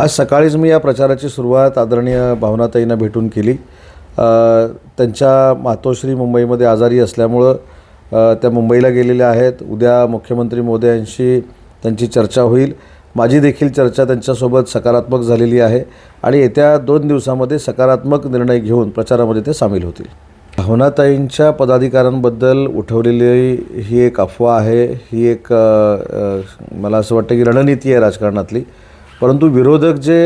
आज सकाळीच मी या प्रचाराची सुरुवात आदरणीय भावनाताईंना भेटून केली. त्यांच्या मातोश्री मुंबईमध्ये आजारी असल्यामुळं त्या मुंबईला गेलेल्या आहेत. उद्या मुख्यमंत्री मोदयांशी त्यांची चर्चा होईल. माझी देखील चर्चा त्यांच्यासोबत सकारात्मक झालेली आहे आणि येत्या दोन दिवसामध्ये सकारात्मक निर्णय घेऊन प्रचारामध्ये ते सामील होतील. भावनाताईंच्या पदाधिकाऱ्यांबद्दल उठवलेली ही एक अफवा आहे. ही एक मला असं वाटतं की रणनीती आहे राजकारणातली. परंतु विरोधक जे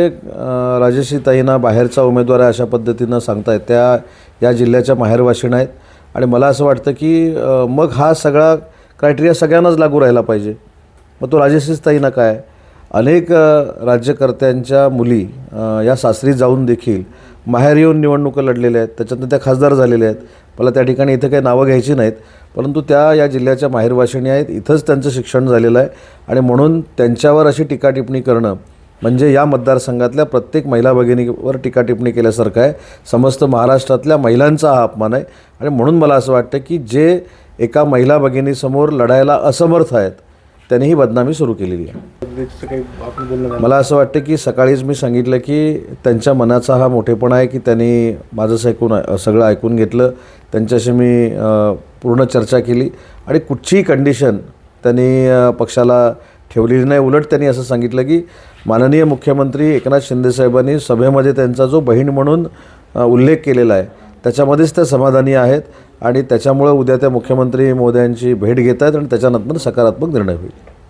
राजेशी ताईंना बाहेरचा उमेदवार आहे अशा पद्धतीनं सांगतायत त्या या जिल्ह्याच्या माहेरवाशीण आहेत आणि मला असं वाटतं की मग हा सगळा क्रायटेरिया सगळ्यांनाच लागू राहिला पाहिजे. मग तो राजश्रीताईंना काय? अनेक राज्यकर्त्यांच्या मुली या सासरी जाऊन देखील माहेर येऊन निवडणुका लढलेल्या आहेत त्याच्यातनं त्या खासदार झालेल्या आहेत. मला त्या ठिकाणी इथं काही नावं घ्यायची नाहीत परंतु त्या या जिल्ह्याच्या माहेरवाशिणी आहेत इथंच त्यांचं शिक्षण झालेलं आहे. आणि म्हणून त्यांच्यावर अशी टीकाटिप्पणी करणं म्हणजे या मतदारसंघातल्या प्रत्येक महिला भगिनीवर टीकाटिप्पणी केल्यासारखं आहे. समस्त महाराष्ट्रातल्या महिलांचा हा अपमान आहे. आणि म्हणून मला असं वाटतं की जे एका महिला भगिनीसमोर लढायला असमर्थ आहेत त्यांनी ही बदनामी सुरू केलेली आहे. मला असं वाटतं की सकाळीच मी सांगितलं की त्यांच्या मनाचा हा मोठेपणा आहे की त्यांनी माझं ऐकून सगळं ऐकून घेतलं. त्यांच्याशी मी पूर्ण चर्चा केली. आणि कुठचीही कंडिशन त्यांनी पक्षाला ठेवलेली नाही. उलट त्यांनी असं सांगितलं की माननीय मुख्यमंत्री एकनाथ शिंदेसाहेबांनी सभेमध्ये त्यांचा जो बहीण म्हणून उल्लेख केलेला आहे त्याच्यामध्येच त्या समाधानी आहेत आणि त्याच्यामुळं उद्या त्या मुख्यमंत्री मोदयांची भेट घेत आहेत आणि त्याच्यानंतर सकारात्मक निर्णय होईल.